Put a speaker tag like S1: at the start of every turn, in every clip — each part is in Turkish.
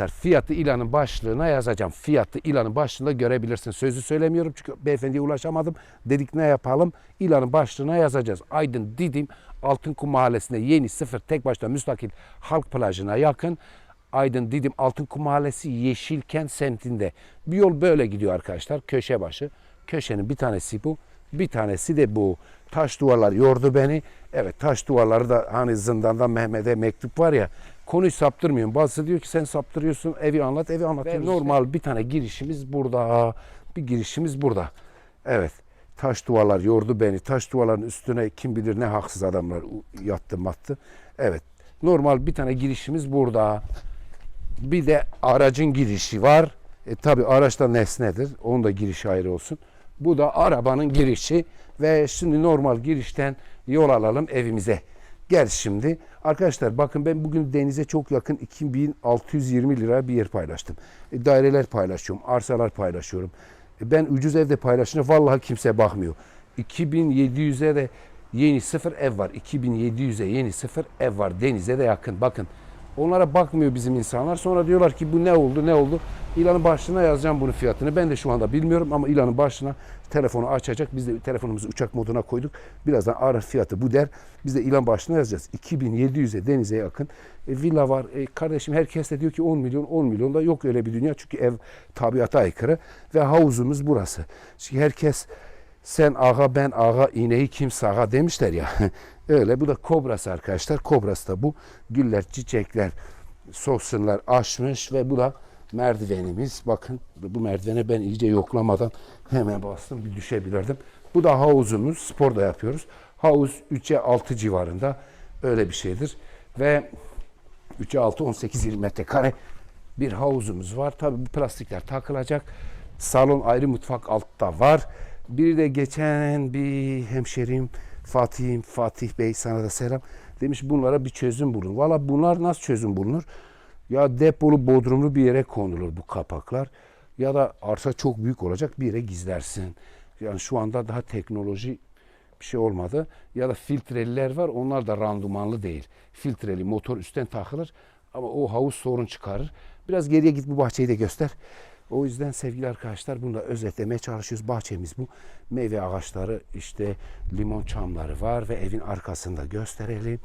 S1: Arkadaşlar fiyatı ilanın başlığına yazacağım. Fiyatı ilanın başlığında görebilirsin. Sözü söylemiyorum çünkü beyefendiye ulaşamadım. Dedik ne yapalım? İlanın başlığına yazacağız. Aydın Didim Altınkum Mahallesi'nde yeni sıfır tek başına müstakil halk plajına yakın. Aydın Didim Altınkum Mahallesi Yeşilkent semtinde. Bir yol böyle gidiyor arkadaşlar. Köşe başı. Köşenin bir tanesi bu. Bir tanesi de bu. Taş duvarlar yordu beni. Evet taş duvarları da hani zindandan Mehmet'e mektup var ya. Konuyu saptırmıyorum. Bazısı diyor ki sen saptırıyorsun. Evi anlat, evi anlat. Normal bir tane girişimiz burada. Bir girişimiz burada. Evet. Taş duvarlar yordu beni. Taş duvarların üstüne kim bilir ne haksız adamlar yattı mattı. Evet. Normal bir tane girişimiz burada. Bir de aracın girişi var. E, tabi araç da nesnedir. Onun da girişi ayrı olsun. Bu da arabanın girişi ve şimdi normal girişten yol alalım evimize. Gel şimdi. Arkadaşlar bakın ben bugün denize çok yakın 2620 lira bir yer paylaştım. E, daireler paylaşıyorum, arsalar paylaşıyorum. E, ben ucuz evde paylaşınca vallahi kimse bakmıyor. 2700'e de yeni sıfır ev var. 2700'e yeni sıfır ev var. Denize de yakın. Bakın Onlara bakmıyor bizim insanlar. Sonra diyorlar ki bu ne oldu ne oldu. İlanın başlığına yazacağım bunun fiyatını. Ben de şu anda bilmiyorum ama ilanın başlığına telefonu açacak. Biz de telefonumuzu uçak moduna koyduk. Birazdan arar fiyatı bu der. Biz de ilan başlığına yazacağız. 2700'e denize yakın. E, villa var. E, kardeşim herkes de diyor ki 10 milyon 10 milyon da yok öyle bir dünya. Çünkü ev tabiata aykırı. Ve havuzumuz burası. Çünkü herkes sen ağa ben ağa ineği kim sağa demişler ya. Öyle bu da kobrası arkadaşlar. Kobrası da bu. Güller, çiçekler, soksunlar açmış ve bu da merdivenimiz. Bakın bu merdivene ben iyice yoklamadan hemen bastım bir düşebilirdim. Bu da havuzumuz. Spor da yapıyoruz. Havuz 3'e 6 civarında öyle bir şeydir. Ve 3'e 6 18 20 metrekare bir havuzumuz var. Tabii bu plastikler takılacak. Salon ayrı mutfak altta var. Bir de geçen bir hemşerim Fatih'im, Fatih Bey sana da selam. Demiş bunlara bir çözüm bulun. Valla bunlar nasıl çözüm bulunur? Ya depolu bodrumlu bir yere konulur bu kapaklar. Ya da arsa çok büyük olacak bir yere gizlersin. Yani şu anda daha teknoloji bir şey olmadı. Ya da filtreliler var onlar da randımanlı değil. Filtreli motor üstten takılır ama o havuz sorun çıkarır. Biraz geriye git bu bahçeyi de göster. O yüzden sevgili arkadaşlar bunu da özetlemeye çalışıyoruz. Bahçemiz bu. Meyve ağaçları işte limon çamları var ve evin arkasında gösterelim.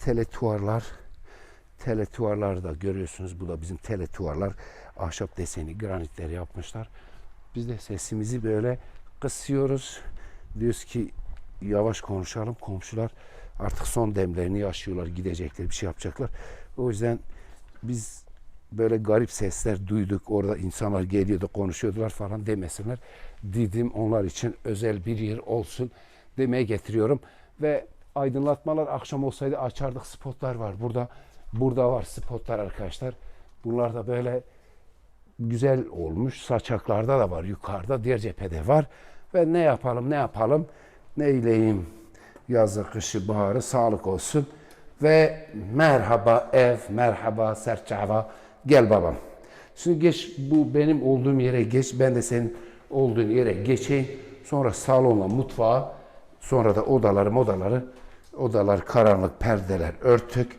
S1: Teletuarlar teletuarlar da görüyorsunuz. Bu da bizim teletuarlar. Ahşap deseni granitleri yapmışlar. Biz de sesimizi böyle kısıyoruz. Diyoruz ki yavaş konuşalım komşular artık son demlerini yaşıyorlar gidecekler bir şey yapacaklar. O yüzden biz böyle garip sesler duyduk. Orada insanlar geliyordu, konuşuyordular falan demesinler. Dedim onlar için özel bir yer olsun demeye getiriyorum. Ve aydınlatmalar akşam olsaydı açardık spotlar var. Burada burada var spotlar arkadaşlar. Bunlar da böyle güzel olmuş. Saçaklarda da var, yukarıda, diğer cephede var. Ve ne yapalım, ne yapalım? Neyleyim? Yazı, kışı, baharı sağlık olsun. Ve merhaba ev, merhaba serçava. Gel babam. Şimdi geç bu benim olduğum yere geç. Ben de senin olduğun yere geçeyim. Sonra salonla mutfağa. Sonra da odaları odaları. Odalar karanlık perdeler örtük.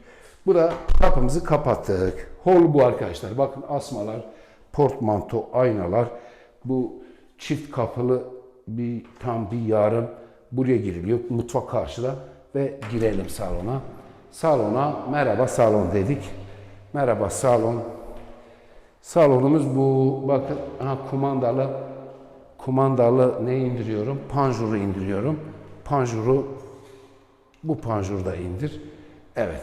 S1: Bu da kapımızı kapattık. Hol bu arkadaşlar. Bakın asmalar, portmanto, aynalar. Bu çift kapılı bir tam bir yarım buraya giriliyor. Mutfak karşıda ve girelim salona. Salona merhaba salon dedik. Merhaba salon. Salonumuz bu. Bakın ha, kumandalı kumandalı ne indiriyorum? Panjuru indiriyorum. Panjuru bu panjurda indir. Evet.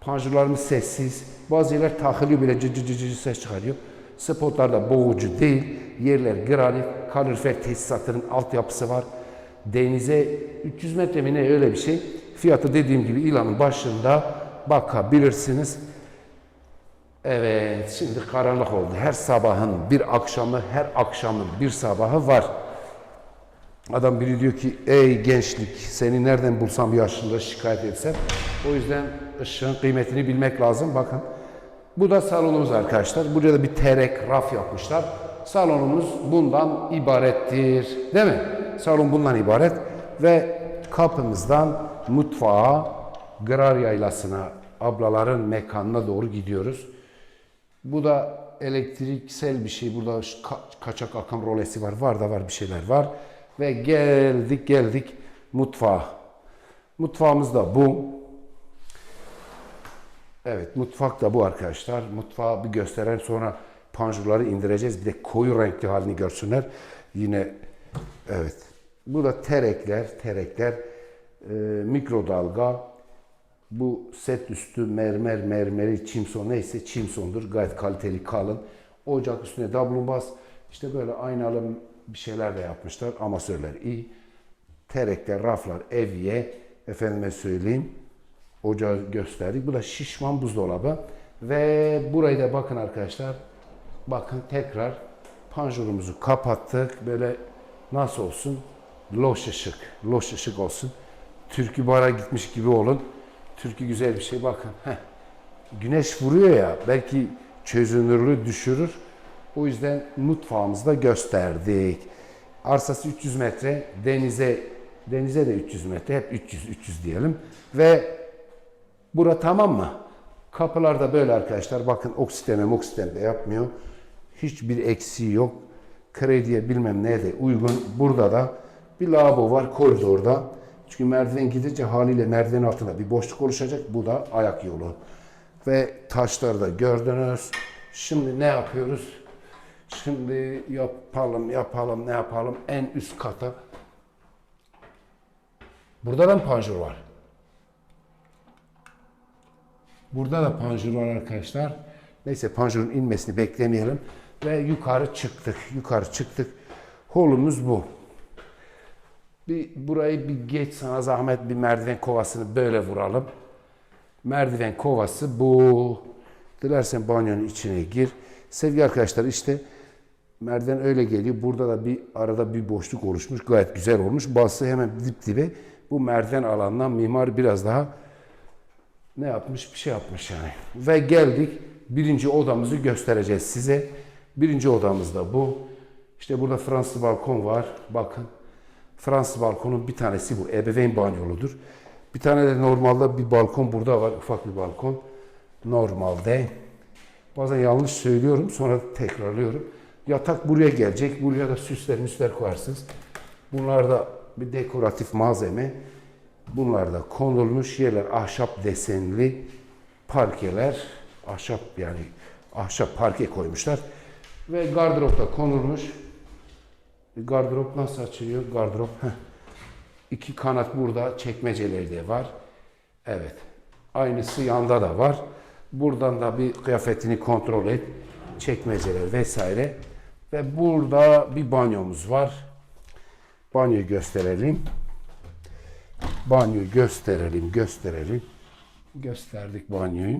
S1: Panjurlarımız sessiz. Bazı yerler takılıyor bile cı cı cı ses çıkarıyor. Spotlar da boğucu değil. Yerler granit. Kalorifer tesisatının altyapısı var. Denize 300 metre mi ne öyle bir şey. Fiyatı dediğim gibi ilanın başında bakabilirsiniz. Evet, şimdi karanlık oldu. Her sabahın bir akşamı, her akşamın bir sabahı var. Adam biri diyor ki, ey gençlik, seni nereden bulsam yaşında şikayet etsem. O yüzden ışığın kıymetini bilmek lazım. Bakın, bu da salonumuz arkadaşlar. Buraya da bir terek, raf yapmışlar. Salonumuz bundan ibarettir. Değil mi? Salon bundan ibaret. Ve kapımızdan mutfağa, Grar Yaylası'na, ablaların mekanına doğru gidiyoruz. Bu da elektriksel bir şey. Burada ka- kaçak akım rolesi var. Var da var bir şeyler var. Ve geldik geldik mutfağa. Mutfağımız da bu. Evet mutfak da bu arkadaşlar. Mutfağı bir gösteren sonra panjurları indireceğiz. Bir de koyu renkli halini görsünler. Yine evet. Bu da terekler, terekler. Ee, mikrodalga. Bu set üstü mermer, mermeri, çimson neyse çimsondur. Gayet kaliteli, kalın. Ocak üstüne dablumbaz. İşte böyle aynalı bir şeyler de yapmışlar. Amasörler iyi. Terekler, raflar, evye. Efendime söyleyeyim. Ocağı gösterdik. Bu da şişman buzdolabı. Ve burayı da bakın arkadaşlar. Bakın tekrar panjurumuzu kapattık. Böyle nasıl olsun? Loş ışık. Loş ışık olsun. Türkü bara gitmiş gibi olun. Türkü güzel bir şey bakın. Heh. Güneş vuruyor ya belki çözünürlüğü düşürür. O yüzden mutfağımızda gösterdik. Arsası 300 metre, denize denize de 300 metre, hep 300 300 diyelim. Ve bura tamam mı? Kapılar da böyle arkadaşlar. Bakın oksiteme moksiteme de yapmıyor. Hiçbir eksiği yok. Krediye bilmem neye de uygun. Burada da bir lavabo var koridorda. Çünkü merdiven gidince haliyle merdiven altında bir boşluk oluşacak. Bu da ayak yolu. Ve taşları da gördünüz. Şimdi ne yapıyoruz? Şimdi yapalım, yapalım, ne yapalım? En üst kata. Burada da mı panjur var? Burada da panjur var arkadaşlar. Neyse panjurun inmesini beklemeyelim. Ve yukarı çıktık. Yukarı çıktık. Holumuz bu. Bir burayı bir geç sana zahmet bir merdiven kovasını böyle vuralım. Merdiven kovası bu. Dilersen banyonun içine gir. Sevgili arkadaşlar işte merdiven öyle geliyor. Burada da bir arada bir boşluk oluşmuş. Gayet güzel olmuş. Bası hemen dip dibe. Bu merdiven alanından mimar biraz daha ne yapmış? Bir şey yapmış yani. Ve geldik. Birinci odamızı göstereceğiz size. Birinci odamız da bu. İşte burada Fransız balkon var. Bakın. Fransız balkonun bir tanesi bu. Ebeveyn banyoludur. Bir tane de normalde bir balkon burada var. Ufak bir balkon. Normalde. Bazen yanlış söylüyorum. Sonra tekrarlıyorum. Yatak buraya gelecek. Buraya da süsler müsler koyarsınız. Bunlar da bir dekoratif malzeme. Bunlar da konulmuş yerler. Ahşap desenli parkeler. Ahşap yani ahşap parke koymuşlar. Ve gardırop da konulmuş. Gardırop nasıl açılıyor? Gardırop. İki kanat burada. Çekmeceleri de var. Evet. Aynısı yanda da var. Buradan da bir kıyafetini kontrol et. Çekmeceler vesaire. Ve burada bir banyomuz var. Banyoyu gösterelim. Banyoyu gösterelim, gösterelim. Gösterdik banyoyu.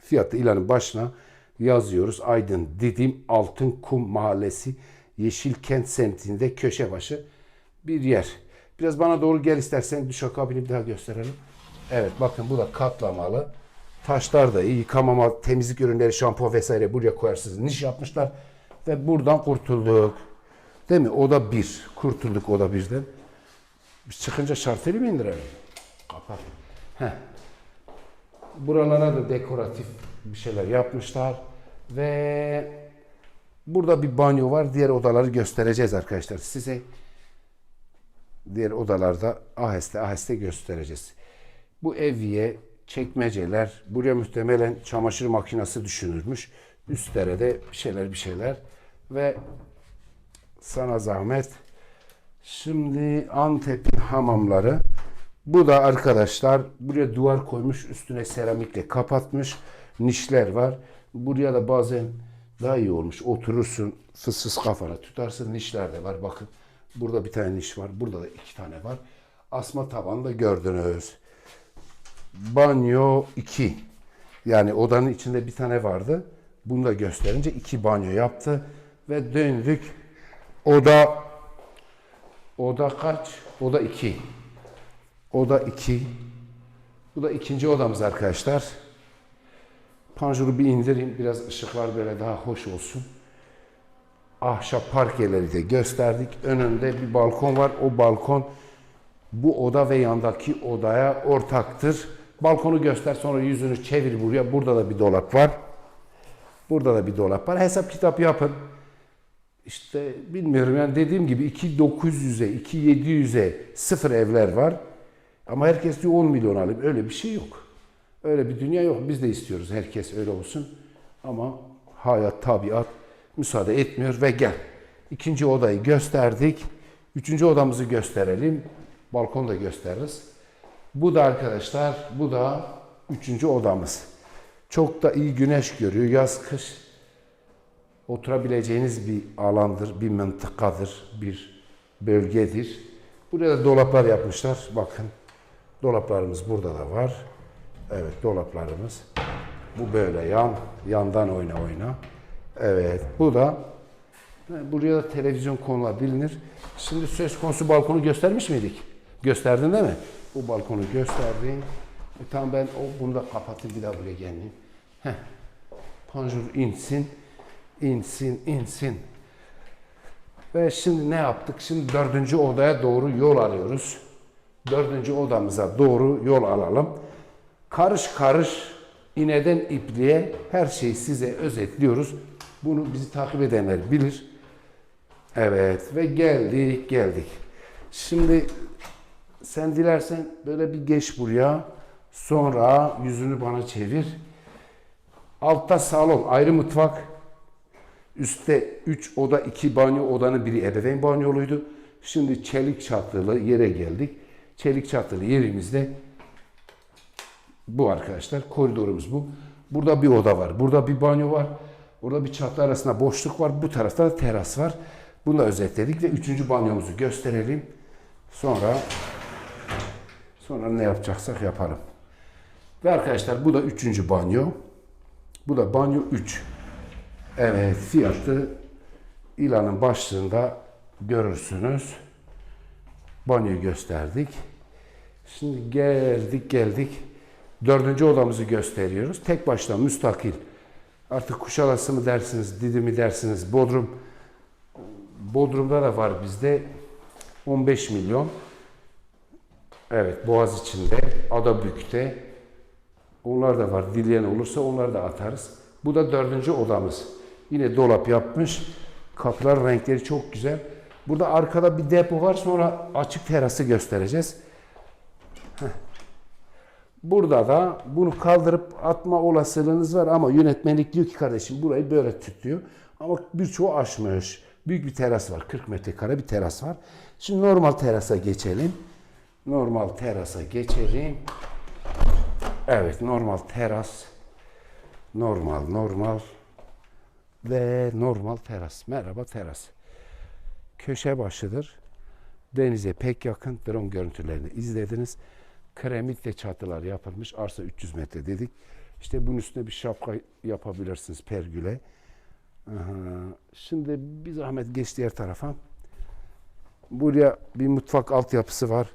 S1: Fiyatı ilanın başına yazıyoruz. Aydın Didim Altın Kum Mahallesi Yeşilkent semtinde köşe başı bir yer. Biraz bana doğru gel istersen düş kabini bir daha gösterelim. Evet bakın bu da katlamalı. Taşlar da iyi. Yıkamama, temizlik ürünleri, şampuan vesaire buraya koyarsınız. Niş yapmışlar. Ve buradan kurtulduk. Değil mi? O da bir. Kurtulduk o da birden. Biz çıkınca şarteli mi indirelim? Kapat. Heh. Buralara da dekoratif bir şeyler yapmışlar. Ve burada bir banyo var. Diğer odaları göstereceğiz arkadaşlar size. Diğer odalarda aheste aheste göstereceğiz. Bu evye, çekmeceler, buraya muhtemelen çamaşır makinesi düşünülmüş. Üstlere de bir şeyler bir şeyler. Ve sana zahmet. Şimdi Antep'in hamamları. Bu da arkadaşlar buraya duvar koymuş üstüne seramikle kapatmış. Nişler var. Buraya da bazen daha iyi olmuş. Oturursun fıssız kafana tutarsın. Nişler de var. Bakın burada bir tane niş var. Burada da iki tane var. Asma tavan da gördünüz. Banyo 2. Yani odanın içinde bir tane vardı. Bunu da gösterince iki banyo yaptı. Ve döndük. Oda Oda kaç? Oda 2. Oda 2. Bu da ikinci odamız arkadaşlar. Panjuru bir indireyim. Biraz ışıklar böyle daha hoş olsun. Ahşap parkeleri de gösterdik. Önünde bir balkon var. O balkon bu oda ve yandaki odaya ortaktır. Balkonu göster sonra yüzünü çevir buraya. Burada da bir dolap var. Burada da bir dolap var. Hesap kitap yapın. İşte bilmiyorum yani dediğim gibi 2900'e, 2700'e sıfır evler var. Ama herkes diyor 10 milyon alayım. Öyle bir şey yok. Öyle bir dünya yok. Biz de istiyoruz herkes öyle olsun. Ama hayat, tabiat müsaade etmiyor ve gel. İkinci odayı gösterdik. Üçüncü odamızı gösterelim. Balkonu da gösteririz. Bu da arkadaşlar, bu da üçüncü odamız. Çok da iyi güneş görüyor. Yaz, kış oturabileceğiniz bir alandır, bir mıntıkadır, bir bölgedir. Buraya da dolaplar yapmışlar. Bakın dolaplarımız burada da var. Evet dolaplarımız. Bu böyle yan, yandan oyna oyna. Evet bu da buraya da televizyon konulabilir. Şimdi söz konusu balkonu göstermiş miydik? Gösterdin değil mi? Bu balkonu gösterdin. E, tamam ben o, bunu da kapatayım bir daha buraya gelmeyeyim. Heh. Panjur insin, insin, insin. Ve şimdi ne yaptık? Şimdi dördüncü odaya doğru yol alıyoruz. Dördüncü odamıza doğru yol alalım. Karış karış iğneden ipliğe her şeyi size özetliyoruz. Bunu bizi takip edenler bilir. Evet ve geldik geldik. Şimdi sen dilersen böyle bir geç buraya. Sonra yüzünü bana çevir. Altta salon, ayrı mutfak. Üstte 3 oda, 2 banyo odanın biri ebeveyn banyoluydu. Şimdi çelik çatılı yere geldik. Çelik çatılı yerimizde bu arkadaşlar. Koridorumuz bu. Burada bir oda var. Burada bir banyo var. Orada bir çatı arasında boşluk var. Bu tarafta da teras var. Bunu da özetledik ve üçüncü banyomuzu gösterelim. Sonra sonra ne yapacaksak yapalım. Ve arkadaşlar bu da üçüncü banyo. Bu da banyo 3. Evet fiyatı ilanın başlığında görürsünüz. Banyoyu gösterdik. Şimdi geldik geldik. Dördüncü odamızı gösteriyoruz. Tek başına müstakil. Artık Kuşadası mı dersiniz, Didi mi dersiniz, Bodrum. Bodrum'da da var bizde 15 milyon. Evet Boğaz içinde, Adabük'te. Onlar da var. Dileyen olursa onları da atarız. Bu da dördüncü odamız. Yine dolap yapmış. Kapılar renkleri çok güzel. Burada arkada bir depo var. Sonra açık terası göstereceğiz. Heh. Burada da bunu kaldırıp atma olasılığınız var ama yönetmenlik diyor ki kardeşim burayı böyle tutuyor. Ama birçoğu aşmış. Büyük bir teras var. 40 metrekare bir teras var. Şimdi normal terasa geçelim. Normal terasa geçelim. Evet normal teras. Normal normal. Ve normal teras. Merhaba teras. Köşe başıdır. Denize pek yakın drone görüntülerini izlediniz. Kremitle çatılar yapılmış. Arsa 300 metre dedik. İşte bunun üstüne bir şapka yapabilirsiniz pergüle. Şimdi bir zahmet geç diğer tarafa. Buraya bir mutfak altyapısı var.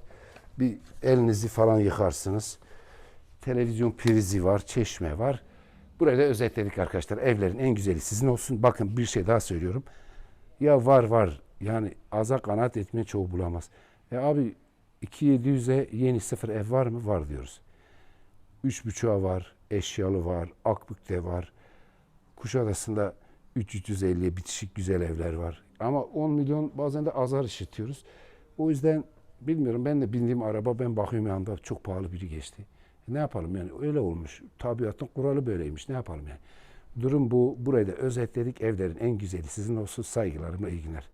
S1: Bir elinizi falan yıkarsınız. Televizyon prizi var, çeşme var. Burayı da özetledik arkadaşlar. Evlerin en güzeli sizin olsun. Bakın bir şey daha söylüyorum. Ya var var. Yani aza kanaat etmeyi çoğu bulamaz. E abi 2700'e yeni sıfır ev var mı? Var diyoruz. 3.5'a var, eşyalı var, Akbük'te var. Kuşadası'nda 350'ye bitişik güzel evler var. Ama 10 milyon bazen de azar işitiyoruz. O yüzden bilmiyorum ben de bindiğim araba ben bakıyorum yanında çok pahalı biri geçti. Ne yapalım yani öyle olmuş. Tabiatın kuralı böyleymiş. Ne yapalım yani? Durum bu. Burayı da özetledik. Evlerin en güzeli sizin olsun. Saygılarımla iyi günler.